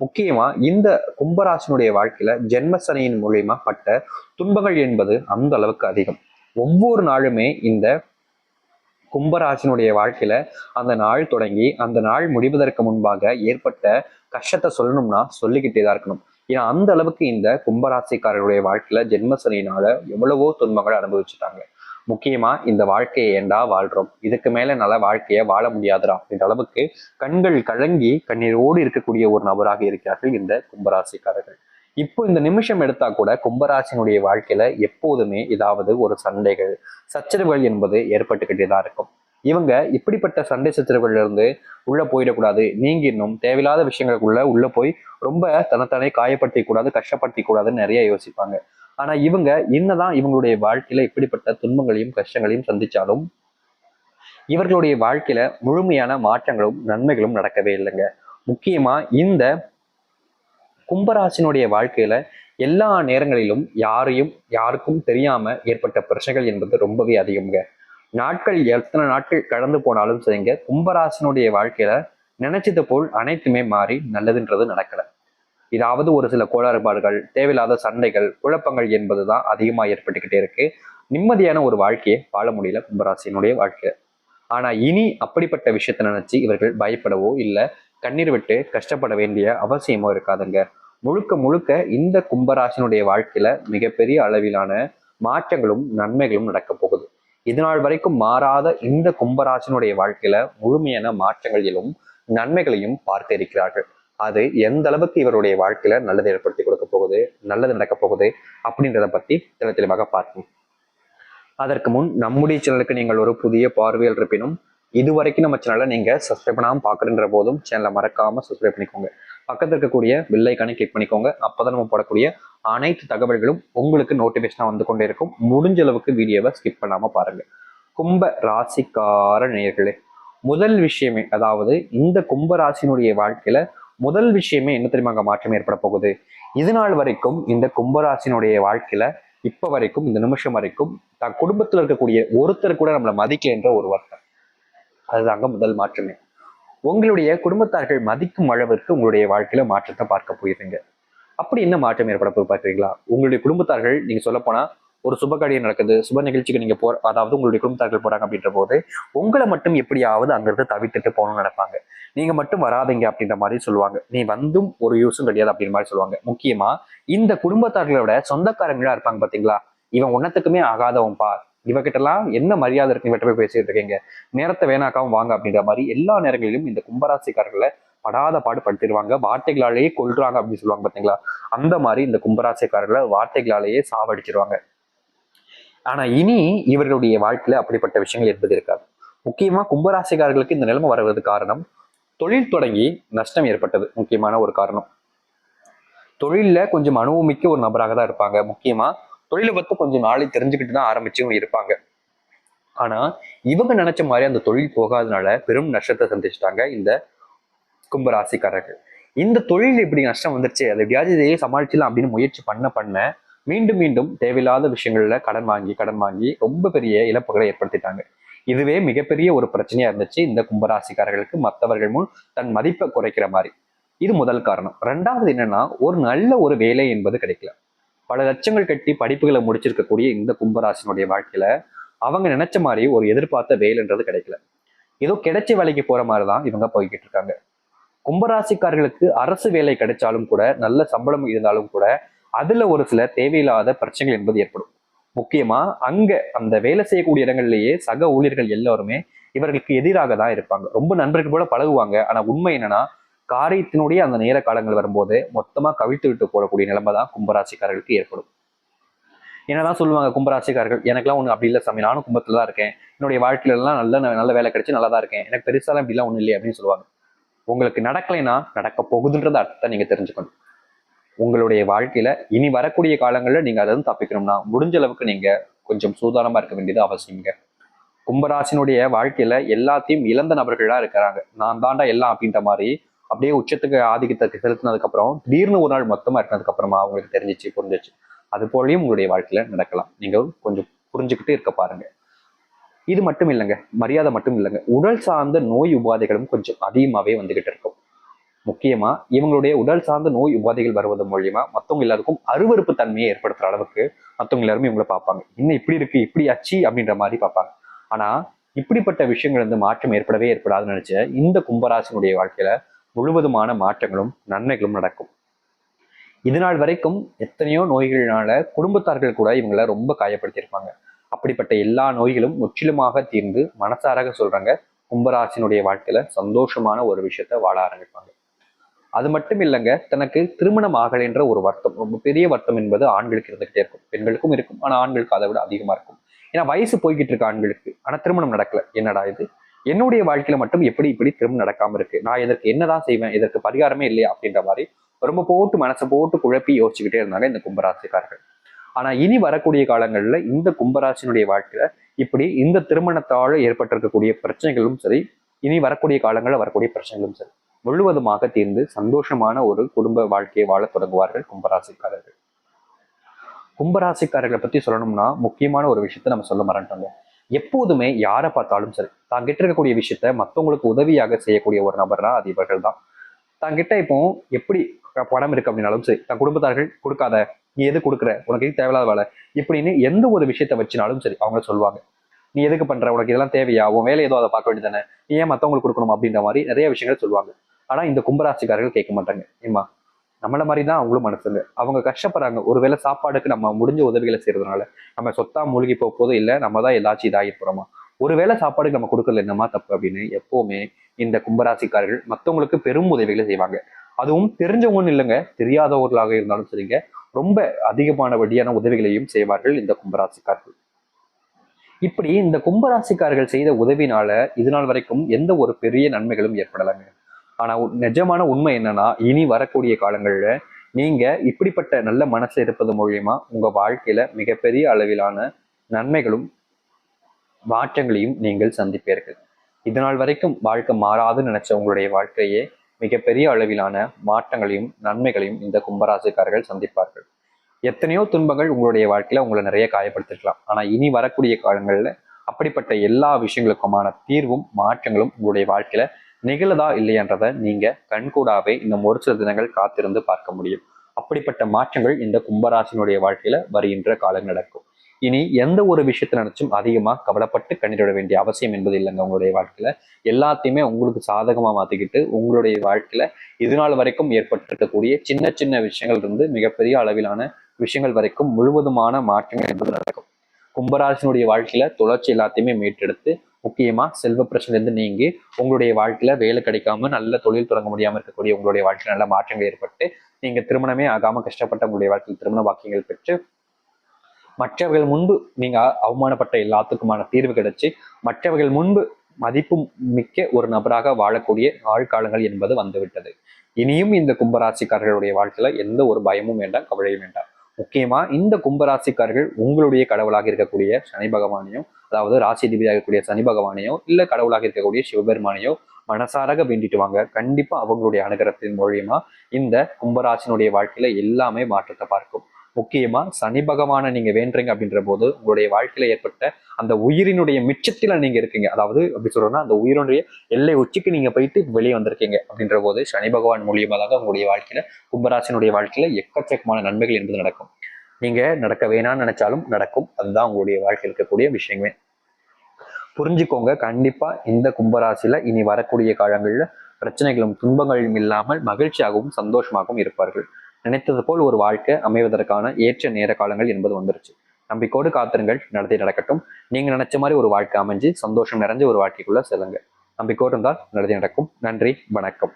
முக்கியமா இந்த கும்பராசினுடைய வாழ்க்கையில ஜென்மசனையின் மூலியமா பட்ட துன்பங்கள் என்பது அந்த அளவுக்கு அதிகம். ஒவ்வொரு நாளுமே இந்த கும்பராசினுடைய வாழ்க்கையில அந்த நாள் தொடங்கி அந்த நாள் முடிவதற்கு முன்பாக ஏற்பட்ட கஷ்டத்தை சொல்லணும்னா சொல்லிக்கிட்டே தான் இருக்கணும். ஏன்னா அந்த அளவுக்கு இந்த கும்பராசிக்காரருடைய வாழ்க்கையில ஜென்மசனியினால எவ்வளவோ துன்பங்கள் அனுபவிச்சுட்டாங்க. முக்கியமா இந்த வாழ்க்கையை ஏண்டா வாழ்றோம்? இதுக்கு மேல நல்ல வாழ்க்கைய வாழ முடியாதுடா அப்படின்ற அளவுக்கு கண்கள் கலங்கி கண்ணீரோடு இருக்கக்கூடிய ஒரு நபராக இருக்கிறார்கள் இந்த கும்பராசிக்காரர்கள். இப்போ இந்த நிமிஷம் எடுத்தா கூட கும்பராசினுடைய வாழ்க்கையில எப்போதுமே ஏதாவது ஒரு சண்டைகள் சச்சரவுகள் என்பது ஏற்பட்டுக்கிட்டே தான் இருக்கும். இவங்க இப்படிப்பட்ட சண்டை சச்சரவுகள்ல இருந்து உள்ள போயிடக்கூடாது. நீங்க இன்னும் தேவையில்லாத விஷயங்களுக்குள்ள உள்ள போய் ரொம்ப தனத்தானே காயப்படுத்தி கூடாது கஷ்டப்படுத்தி கூடாதுன்னு நிறைய யோசிப்பாங்க. ஆனா இவங்க என்னதான் இவங்களுடைய வாழ்க்கையில இப்படிப்பட்ட துன்பங்களையும் கஷ்டங்களையும் சந்திச்சாலும் இவர்களுடைய வாழ்க்கையில முழுமையான மாற்றங்களும் நன்மைகளும் நடக்கவே இல்லைங்க. முக்கியமா இந்த கும்பராசினுடைய வாழ்க்கையில எல்லா நேரங்களிலும் யாரையும் யாருக்கும் தெரியாம ஏற்பட்ட பிரச்சனைகள் என்பது ரொம்பவே அதிகம்ங்க. நாட்கள் எத்தனை நாட்கள் கடந்து போனாலும் சரிங்க கும்பராசினுடைய வாழ்க்கையில நினைச்சது போல் அனைத்துமே மாறி நல்லதுன்றது நடக்கலை. இதாவது ஒரு சில கோளாறுபாடுகள் தேவையில்லாத சண்டைகள் குழப்பங்கள் என்பதுதான் அதிகமா ஏற்பட்டுக்கிட்டே இருக்கு. நிம்மதியான ஒரு வாழ்க்கையை வாழ முடியல கும்பராசினுடைய வாழ்க்கையில. ஆனா இனி அப்படிப்பட்ட விஷயத்தை நினைச்சு இவர்கள் பயப்படவோ இல்லை கண்ணீர் விட்டு கஷ்டப்பட வேண்டிய அவசியமோ இருக்காதுங்க. முழுக்க முழுக்க இந்த கும்பராசினுடைய வாழ்க்கையில மிகப்பெரிய அளவிலான மாற்றங்களும் நன்மைகளும் நடக்க போகுது. இதுநாள் வரைக்கும் மாறாத இந்த கும்பராசினுடைய வாழ்க்கையில முழுமையான மாற்றங்களிலும் நன்மைகளையும் பார்த்து இருக்கிறார்கள். அது எந்த அளவுக்கு இவருடைய வாழ்க்கையில நல்லது ஏற்படுத்தி கொடுக்க போகுது நல்லது நடக்க போகுது அப்படின்றத பத்தி தெளி தெளிவாக பார்ப்போம். அதற்கு முன் நம்முடைய சேனலுக்கு நீங்கள் ஒரு புதிய பார்வையில் இருப்பினும் இது வரைக்கும் நம்ம சேனலை நீங்க சப்ஸ்கிரைப் பண்ணாமல் பார்க்குறன்ற போதும் சேனலை மறக்காம சப்ஸ்கிரைப் பண்ணிக்கோங்க. பக்கத்தில் இருக்கக்கூடிய பெல்லைக்கானே கிளிக் பண்ணிக்கோங்க. அப்பதான் நம்ம போடக்கூடிய அனைத்து தகவல்களும் உங்களுக்கு நோட்டிஃபிகேஷனாக வந்து கொண்டே இருக்கும். முடிஞ்ச அளவுக்கு வீடியோவை ஸ்கிப் பண்ணாம பாருங்க. கும்ப ராசிக்கார நேயர்களே முதல் விஷயமே அதாவது இந்த கும்ப ராசினுடைய வாழ்க்கையில முதல் விஷயமே என்ன தெரியுமா அங்க மாற்றம் ஏற்பட போகுது? இது நாள் வரைக்கும் இந்த கும்பராசினுடைய வாழ்க்கையில இப்ப வரைக்கும் இந்த நிமிஷம் வரைக்கும் தன் குடும்பத்துல இருக்கக்கூடிய ஒருத்தர் கூட நம்மளை மதிக்கலைன்ற ஒரு வருத்தம். அதுதாங்க முதல் மாற்றமே. உங்களுடைய குடும்பத்தார்கள் மதிக்கும் அளவிற்கு உங்களுடைய வாழ்க்கையில மாற்றத்தை பார்க்க போயிருங்க அப்படி என்ன மாற்றம் ஏற்பட போய் பார்க்குறீங்களா? உங்களுடைய குடும்பத்தார்கள் நீங்க சொல்ல போனா ஒரு சுப காரியம் நடக்குது சுப நிகழ்ச்சிக்கு நீங்க போ அதாவது உங்களுடைய குடும்பத்தார்கள் போறாங்க அப்படின்ற போது உங்களை மட்டும் எப்படியாவது அங்கிருந்து தவிர்த்துட்டு போகணும்னு நினைப்பாங்க. நீங்க மட்டும் வராதீங்க அப்படின்ற மாதிரி சொல்லுவாங்க. நீ வந்தும் ஒரு யூஸும் கிடையாது அப்படின்ற மாதிரி சொல்லுவாங்க. முக்கியமா இந்த குடும்பத்தார்களோட சொந்தக்காரங்களா இருப்பாங்க பாத்தீங்களா? இவன் ஒன்னத்துக்குமே ஆகாதவன்பா இவகிட்டலாம் என்ன மரியாதை இருக்கு? இவட்ட போய் பேசிட்டு இருக்கீங்க. நேரத்தை வேணாக்காம வாங்க அப்படின்ற மாதிரி எல்லா நேரங்களிலும் இந்த கும்பராசிக்காரர்களை படாத பாடு படுத்திடுவாங்க. வார்த்தைகளாலேயே கொல்றாங்க அப்படின்னு சொல்லுவாங்க பாத்தீங்களா? அந்த மாதிரி இந்த கும்பராசிக்காரர்களை வார்த்தைகளாலேயே சாவடிச்சிருவாங்க. ஆனா இனி இவர்களுடைய வாழ்க்கையில அப்படிப்பட்ட விஷயங்கள் என்பது இருக்காது. முக்கியமா கும்பராசிக்காரர்களுக்கு இந்த நிலைமை வருவது காரணம் தொழில் தொடங்கி நஷ்டம் ஏற்பட்டது. முக்கியமான ஒரு காரணம். தொழிலில் கொஞ்சம் அனுபவமிக்க ஒரு நபராக தான் இருப்பாங்க. முக்கியமா தொழிலை பத்தி கொஞ்சம் நாளை தெரிஞ்சுக்கிட்டு தான் ஆரம்பிச்சும் இருப்பாங்க. ஆனா இவங்க நினைச்ச மாதிரி அந்த தொழில் போகாதனால பெரும் நஷ்டத்தை சந்திச்சிட்டாங்க இந்த கும்பராசிக்காரர்கள். இந்த தொழில் இப்படி நஷ்டம் வந்துருச்சு அதை எப்படியாவது இதையே சமாளிச்சிடலாம் அப்படின்னு முயற்சி பண்ண பண்ண மீண்டும் மீண்டும் தேவையில்லாத விஷயங்கள்ல கடன் வாங்கி கடன் வாங்கி ரொம்ப பெரிய இழப்புகளை ஏற்படுத்திட்டாங்க. இதுவே மிகப்பெரிய ஒரு பிரச்சனையா இருந்துச்சு. இந்த கும்பராசிக்காரர்களுக்கு மற்றவர்கள் முன் தன் மதிப்பை குறைக்கிற மாதிரி. இது முதல் காரணம். ரெண்டாவது என்னன்னா ஒரு நல்ல ஒரு வேலை என்பது கிடைக்கல. பல லட்சங்கள் கட்டி படிப்புகளை முடிச்சிருக்கக்கூடிய இந்த கும்பராசினுடைய வாழ்க்கையில அவங்க நினைச்ச மாதிரி ஒரு எதிர்பார்த்த வேலைன்றது கிடைக்கல. ஏதோ கிடைச்ச வேலைக்கு போற மாதிரி தான் இவங்க போய்கிட்டு இருக்காங்க. கும்பராசிக்காரர்களுக்கு அரசு வேலை கிடைச்சாலும் கூட நல்ல சம்பளம் இருந்தாலும் கூட அதுல ஒரு சில தேவையில்லாத பிரச்சனைகள் என்பது ஏற்படும். முக்கியமா அங்க அந்த வேலை செய்யக்கூடிய இடங்கள்லயே சக ஊழியர்கள் எல்லாருமே இவர்களுக்கு எதிராக தான் இருப்பாங்க. ரொம்ப நண்பர்கள் போல பழகுவாங்க. ஆனா உண்மை என்னன்னா காரியத்தினுடைய அந்த நேர காலங்கள் வரும்போது மொத்தமா கவிழ்த்து விட்டு போடக்கூடிய நிலைமை தான் கும்பராசிக்காரர்களுக்கு ஏற்படும். என்னதான் சொல்லுவாங்க கும்பராசிக்காரர்கள் எனக்கெல்லாம் ஒண்ணு அப்படி இல்லை சாமி. நானும் கும்பத்துல தான் இருக்கேன். என்னுடைய வாழ்க்கையில எல்லாம் நல்ல நல்ல வேலை கிடைச்சு நல்லா தான் இருக்கேன். எனக்கு பெருசாலாம் இப்படிலாம் ஒண்ணு இல்லையே அப்படின்னு சொல்லுவாங்க. உங்களுக்கு நடக்கலைன்னா நடக்க போகுதுன்றத அர்த்தத்தை நீங்க தெரிஞ்சுக்கணும். உங்களுடைய வாழ்க்கையில இனி வரக்கூடிய காலங்களில் நீங்க அதை தப்பிக்கணும்னா முடிஞ்ச அளவுக்கு நீங்க கொஞ்சம் சூதானமா இருக்க வேண்டியது அவசியங்க கும்பராசினுடைய வாழ்க்கையில எல்லாத்தையும் இழந்த நபர்களா இருக்கிறாங்க. நான் தாண்டா எல்லாம் அப்படின்ற மாதிரி அப்படியே உச்சத்துக்கு ஆதிக்கத்தை செலுத்தினதுக்கு அப்புறம் திடீர்னு ஒரு நாள் மொத்தமா இருக்கிறதுக்கு அப்புறமா அவங்களுக்கு தெரிஞ்சிச்சு புரிஞ்சிச்சு. அது போலயும் உங்களுடைய வாழ்க்கையில நடக்கலாம். நீங்க கொஞ்சம் புரிஞ்சுக்கிட்டு இருக்க பாருங்க. இது மட்டும் இல்லைங்க மரியாதை மட்டும் இல்லைங்க. உடல் சார்ந்த நோய் உபாதைகளும் கொஞ்சம் அதிகமாகவே வந்துகிட்டு இருக்கும். முக்கியமா இவங்களுடைய உடல் சார்ந்த நோய் உபாதைகள் வருவது மூலியமா மத்தவங்க எல்லாருக்கும் அருவருப்பு தன்மையை ஏற்படுத்துற அளவுக்கு மத்தவங்க எல்லாருமே இவங்களை பார்ப்பாங்க. இன்னும் இப்படி இருக்கு? இப்படி அச்சி அப்படின்ற மாதிரி பார்ப்பாங்க. ஆனா இப்படிப்பட்ட விஷயங்கள் வந்து மாற்றம் ஏற்படவே ஏற்படாதுன்னு நினைச்ச இந்த கும்பராசினுடைய வாழ்க்கையில முழுவதுமான மாற்றங்களும் நன்மைகளும் நடக்கும். இது நாள் வரைக்கும் எத்தனையோ நோய்களினால குடும்பத்தார்கள் கூட இவங்களை ரொம்ப காயப்படுத்தியிருப்பாங்க. அப்படிப்பட்ட எல்லா நோய்களும் முற்றிலுமாக தீர்ந்து மனசாராக சொல்றாங்க. கும்பராசினுடைய வாழ்க்கையில சந்தோஷமான ஒரு விஷயத்த வாழ ஆரம்பிப்பாங்க. அது மட்டும் இல்லைங்க தனக்கு திருமணம் ஆகலைன்ற ஒரு வருத்தம். ரொம்ப பெரிய வருத்தம் என்பது ஆண்களுக்கு இருந்துகிட்டே இருக்கும். பெண்களுக்கும் இருக்கும். ஆனால் ஆண்களுக்கு அதை விட அதிகமா இருக்கும். ஏன்னா வயசு போய்கிட்டு இருக்கு ஆண்களுக்கு. ஆனா திருமணம் நடக்கல. என்னடா இது? என்னுடைய வாழ்க்கையில மட்டும் எப்படி இப்படி திருமணம் நடக்காம இருக்கு? நான் இதற்கு என்னதான் செய்வேன்? இதற்கு பரிகாரமே இல்லையா? அப்படின்ற மாதிரி ரொம்ப போட்டு மனசை போட்டு குழப்பி யோசிச்சுக்கிட்டே இருந்தாங்க இந்த கும்பராசிக்காரர்கள். ஆனா இனி வரக்கூடிய காலங்கள்ல இந்த கும்பராசினுடைய வாழ்க்கையில இப்படி இந்த திருமணத்தால் ஏற்பட்டிருக்கக்கூடிய பிரச்சனைகளும் சரி இனி வரக்கூடிய காலங்களில் வரக்கூடிய பிரச்சனைகளும் சரி. முழுவதுமாக தீர்ந்து சந்தோஷமான ஒரு குடும்ப வாழ்க்கையை வாழ தொடங்குவார்கள் கும்பராசிக்காரர்கள். கும்பராசிக்காரர்களை பத்தி சொல்லணும்னா முக்கியமான ஒரு விஷயத்த நம்ம சொல்ல மறந்துட்டோங்க. எப்போதுமே யாரை பார்த்தாலும் சரி தான் கிட்ட இருக்கக்கூடிய விஷயத்த மற்றவங்களுக்கு உதவியாக செய்யக்கூடிய ஒரு நபர்னா அது இவர்கள் தான் தங்கிட்ட இப்போ எப்படி பணம் இருக்கு அப்படின்னாலும் சரி தன் குடும்பத்தார்கள் கொடுக்காத நீ எது கொடுக்குற உனக்கு தேவையில்லாத வேலை இப்படின்னு எந்த ஒரு விஷயத்த வச்சினாலும் சரி அவங்க சொல்லுவாங்க. நீ எதுக்கு பண்ற? உனக்கு இதெல்லாம் தேவையா? உன் வேலை ஏதோ அதை பார்க்க வேண்டியதானே நீ ஏன் மற்றவங்களுக்கு கொடுக்கணும்? அப்படின்ற மாதிரி நிறைய விஷயங்கள் சொல்லுவாங்க. ஆனா இந்த கும்பராசிக்காரர்கள் கேட்க மாட்டாங்க. ஏமா நம்மள மாதிரி தான் அவங்களும் மனசுங்க அவங்க கஷ்டப்படுறாங்க. ஒருவேளை சாப்பாடுக்கு நம்ம முடிஞ்ச உதவிகளை செய்யறதுனால நம்ம சொத்தா மூழ்கி போக போதும் இல்லை நம்ம தான் ஏதாச்சும் இதாகிட்டு போறோமா? ஒருவேளை சாப்பாடுக்கு நம்ம கொடுக்கறது என்னமா தப்பு அப்படின்னு எப்பவுமே இந்த கும்பராசிக்காரர்கள் மற்றவங்களுக்கு பெரும் உதவிகளை செய்வாங்க. அதுவும் தெரிஞ்சவங்கன்னு இல்லைங்க தெரியாதவர்களாக இருந்தாலும் சரிங்க ரொம்ப அதிகமான வழியான உதவிகளையும் செய்வார்கள் இந்த கும்பராசிக்காரர்கள். இப்படி இந்த கும்பராசிக்காரர்கள் செய்த உதவினால இது நாள் வரைக்கும் எந்த ஒரு பெரிய நன்மைகளும் ஏற்படலைங்க. ஆனா நிஜமான உண்மை என்னன்னா இனி வரக்கூடிய காலங்கள்ல நீங்க இப்படிப்பட்ட நல்ல மனசு இருப்பது மூலியமா உங்க வாழ்க்கையில மிகப்பெரிய அளவிலான நன்மைகளும் மாற்றங்களையும் நீங்கள் சந்திப்பீர்கள். இதனால் வரைக்கும் வாழ்க்கை மாறாதுன்னு நினைச்ச உங்களுடைய வாழ்க்கையே மிகப்பெரிய அளவிலான மாற்றங்களையும் நன்மைகளையும் இந்த கும்பராசிக்காரர்கள் சந்திப்பார்கள். எத்தனையோ துன்பங்கள் உங்களுடைய வாழ்க்கையில உங்களை நிறைய காயப்படுத்திருக்கலாம். ஆனா இனி வரக்கூடிய காலங்கள்ல அப்படிப்பட்ட எல்லா விஷயங்களுக்குமான தீர்வும் மாற்றங்களும் உங்களுடைய வாழ்க்கையில நிகழதா இல்லையன்றதை நீங்க கண்கூடாவே இன்னும் ஒரு சில தினங்கள் காத்திருந்து பார்க்க முடியும். அப்படிப்பட்ட மாற்றங்கள் இந்த கும்பராசினுடைய வாழ்க்கையில வருகின்ற காலம் நடக்கும். இனி எந்த ஒரு விஷயத்தை நினைச்சும் அதிகமா கவலைப்பட்டு கண்டிட வேண்டிய அவசியம் என்பது இல்லைங்க உங்களுடைய வாழ்க்கையில. எல்லாத்தையுமே உங்களுக்கு சாதகமா மாத்திக்கிட்டு உங்களுடைய வாழ்க்கையில இது நாள் வரைக்கும் ஏற்பட்டிருக்கக்கூடிய சின்ன சின்ன விஷயங்கள் இருந்து மிகப்பெரிய அளவிலான விஷயங்கள் வரைக்கும் முழுவதுமான மாற்றங்கள் என்பது நடக்கும். கும்பராசினுடைய வாழ்க்கையில தொடர்ச்சி எல்லாத்தையுமே மீட்டெடுத்து முக்கியமா செல்வ பிரச்சனை நீங்கி உங்களுடைய வாழ்க்கையில வேலை கிடைக்காம நல்ல தொழில் தொடங்க முடியாம இருக்கக்கூடிய உங்களுடைய வாழ்க்கையில நல்ல மாற்றங்கள் ஏற்பட்டு நீங்க திருமணமே ஆகாம கஷ்டப்பட்ட உங்களுடைய வாழ்க்கையில் திருமண வாக்கியங்கள் பெற்று மற்றவர்கள் முன்பு நீங்க அவமானப்பட்ட எல்லாத்துக்குமான தீர்வு கிடைச்சு மற்றவர்கள் முன்பு மதிப்பு மிக்க ஒரு நபராக வாழக்கூடிய ஆழ்காலங்கள் என்பது வந்துவிட்டது. இனியும் இந்த கும்பராசிக்காரர்களுடைய வாழ்க்கையில எந்த ஒரு பயமும் வேண்டாம் கவலையும் வேண்டாம். முக்கியமா இந்த கும்பராசிக்காரர்கள் உங்களுடைய கடவுளாக இருக்கக்கூடிய சனி பகவானையும் அதாவது ராசி அதிபதியாக இருக்கக்கூடிய சனி பகவானையோ இல்ல கடவுளாக இருக்கக்கூடிய சிவபெருமானையோ மனசாராக வேண்டிட்டு வாங்க. கண்டிப்பா அவங்களுடைய அனுகிரகத்தின் மூலியமா இந்த கும்பராசினுடைய வாழ்க்கையில எல்லாமே மாற்றத்தை பார்க்கும். முக்கியமா சனி பகவானை நீங்க வேண்டுறீங்க அப்படின்ற போது உங்களுடைய வாழ்க்கையில ஏற்பட்ட அந்த உயிரினுடைய மிச்சத்தில் நீங்க இருக்கீங்க. அதாவது அப்படி சொல்றோம்னா அந்த உயிரினுடைய எல்லை உச்சிக்கு நீங்க போயிட்டு வெளியே வந்திருக்கீங்க அப்படின்ற போது சனி பகவான் மூலியமா தான் உங்களுடைய வாழ்க்கையில கும்பராசினுடைய வாழ்க்கையில எக்கச்சக்கமான நன்மைகள் என்பது நடக்கும். நீங்க நடக்க வேணாம்னு நினைச்சாலும் நடக்கும். அதுதான் உங்களுடைய வாழ்க்கையில் இருக்கக்கூடிய விஷயமே. புரிஞ்சுக்கோங்க கண்டிப்பா இந்த கும்பராசியில் இனி வரக்கூடிய காலங்களில் பிரச்சனைகளும் துன்பங்களும் இல்லாமல் மகிழ்ச்சியாகவும் சந்தோஷமாகவும் இருப்பார்கள். நினைத்தது போல் ஒரு வாழ்க்கை அமைவதற்கான ஏற்ற நேர காலங்கள் என்பது வந்துருச்சு. நம்பிக்கோடு காத்திருங்கள் நடத்தி நடக்கட்டும். நீங்க நினைச்ச மாதிரி ஒரு வாழ்க்கை அமைஞ்சு சந்தோஷம் நிறைஞ்ச ஒரு வாழ்க்கைக்குள்ள செல்லுங்க நம்பிக்கோடு இருந்தால் நடத்தி நடக்கும். நன்றி வணக்கம்.